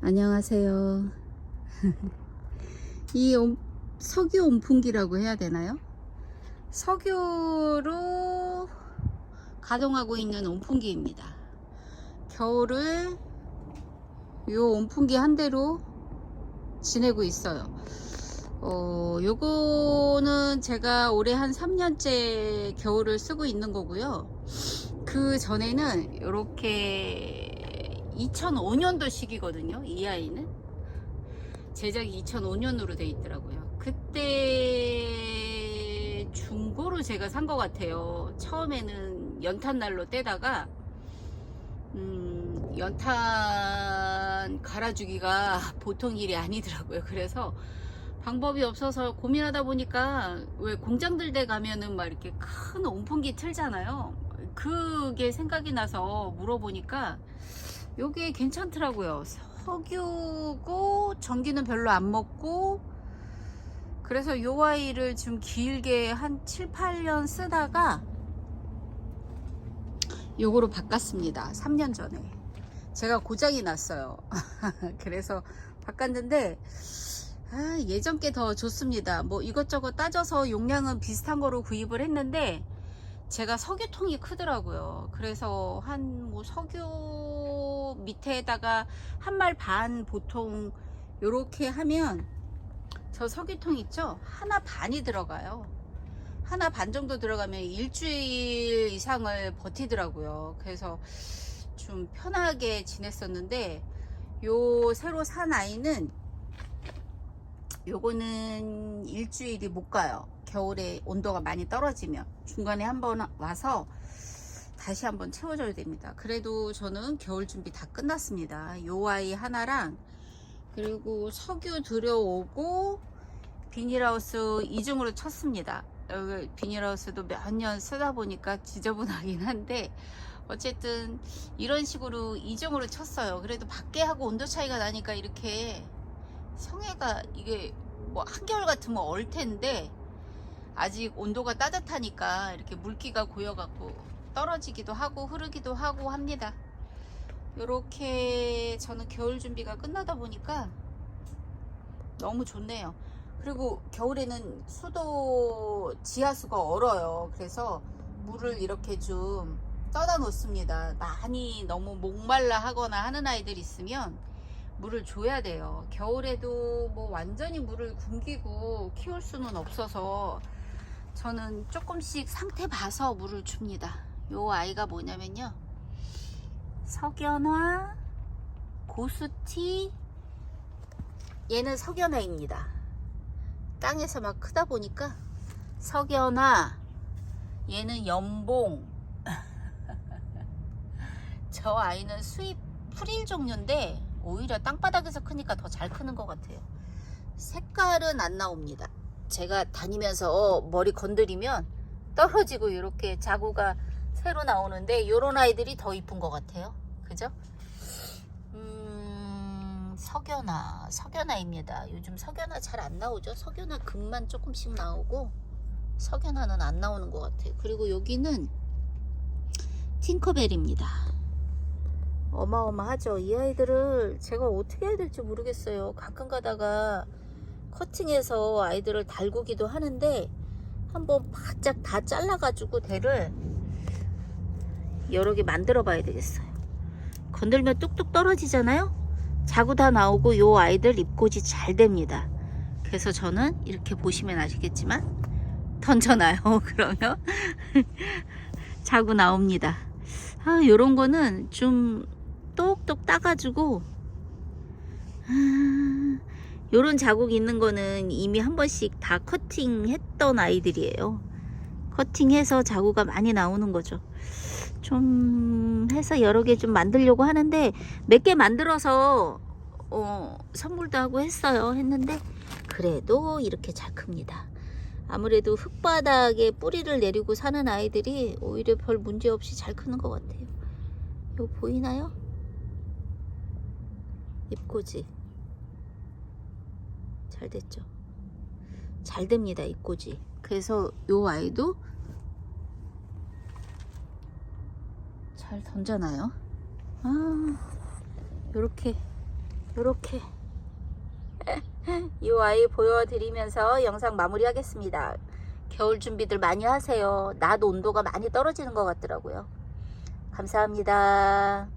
안녕하세요. 이 온- 석유 온풍기라고 해야 되나요? 석유로 가동하고 있는 온풍기입니다. 겨울을 요 온풍기 한 대로 지내고 있어요. 어, 요거는 제가 올해 한 3년째 겨울을 쓰고 있는 거고요. 그 전에는 이렇게 2005년도식이거든요. 이 아이는 제작이 2005년으로 돼 있더라고요. 그때 중고로 제가 산 것 같아요. 처음에는 연탄날로 떼다가 음, 연탄 갈아주기가 보통 일이 아니더라고요. 그래서 방법이 없어서 고민하다 보니까 왜 공장들 대 가면은 막 이렇게 큰 온풍기 틀잖아요. 그게 생각이 나서 물어보니까 요게 괜찮더라고요. 석유고 전기는 별로 안 먹고 그래서 요 아이를 좀 길게 한 7, 8년 쓰다가 요거로 바꿨습니다. 3년 전에. 제가 고장이 났어요. 그래서 바꿨는데 아, 예전 게 더 좋습니다. 뭐 이것저것 따져서 용량은 비슷한 거로 구입을 했는데 제가 석유통이 크더라고요. 그래서 한 뭐 석유 밑에다가 한 말 반 보통 요렇게 하면 저 석유통 있죠? 하나 반이 들어가요. 하나 반 정도 들어가면 일주일 이상을 버티더라고요. 그래서 좀 편하게 지냈었는데 요 새로 산 아이는 요거는 일주일이 못 가요. 겨울에 온도가 많이 떨어지면 중간에 한번 와서 다시 한번 채워줘야 됩니다. 그래도 저는 겨울 준비 다 끝났습니다. 요 아이 하나랑 그리고 석유 들여오고 비닐하우스 이중으로 쳤습니다. 여기 비닐하우스도 몇 년 쓰다 보니까 지저분하긴 한데 어쨌든 이런 식으로 이중으로 쳤어요. 그래도 밖에 하고 온도 차이가 나니까 이렇게 성애가 이게 뭐 한겨울 같으면 얼 텐데 아직 온도가 따뜻하니까 이렇게 물기가 고여갖고 떨어지기도 하고 흐르기도 하고 합니다. 이렇게 저는 겨울 준비가 끝나다 보니까 너무 좋네요. 그리고 겨울에는 수도 지하수가 얼어요. 그래서 물을 이렇게 좀 떠다 놓습니다. 많이 너무 목말라 하거나 하는 아이들 있으면 물을 줘야 돼요. 겨울에도 뭐 완전히 물을 굶기고 키울 수는 없어서 저는 조금씩 상태 봐서 물을 줍니다. 요 아이가 뭐냐면요. 석연화, 고수티, 얘는 석연화입니다. 땅에서 막 크다 보니까 석연화, 얘는 연봉, 저 아이는 수입 풀일 종류인데 오히려 땅바닥에서 크니까 더 잘 크는 것 같아요. 색깔은 안 나옵니다. 제가 다니면서 머리 건드리면 떨어지고 이렇게 자구가 새로 나오는데 이런 아이들이 더 이쁜 것 같아요. 그죠? 음, 석연화, 석연화입니다. 요즘 석연화 잘안 나오죠? 석연화 금만 조금씩 나오고 석연화는 안 나오는 것 같아요. 그리고 여기는 팅커벨입니다. 어마어마하죠. 이 아이들을 제가 어떻게 해야 될지 모르겠어요. 가끔 가다가 커팅해서 아이들을 달구기도 하는데 한번 바짝 다 잘라가지고 대를 여러 개 만들어 봐야 되겠어요. 건들면 뚝뚝 떨어지잖아요? 자구 다 나오고 요 아이들 입고지 잘 됩니다. 그래서 저는 이렇게 보시면 아시겠지만 던져놔요. 그러면 자구 나옵니다. 아, 요런 거는 좀 똑똑 따가지고 아, 요런 자국 있는 거는 이미 한 번씩 다 커팅했던 아이들이에요. 커팅해서 자구가 많이 나오는 거죠. 좀 해서 여러 개 좀 만들려고 하는데 몇 개 만들어서 어, 선물도 하고 했어요. 했는데 그래도 이렇게 잘 큽니다. 아무래도 흙바닥에 뿌리를 내리고 사는 아이들이 오히려 별 문제 없이 잘 크는 것 같아요. 이거 보이나요? 입꼬지. 잘 됐죠? 잘 됩니다, 입꼬지. 그래서 요 아이도 잘 던져놔요. 아, 요렇게 이렇게 이 아이 보여드리면서 영상 마무리하겠습니다. 겨울 준비들 많이 하세요. 낮 온도가 많이 떨어지는 것 같더라고요. 감사합니다.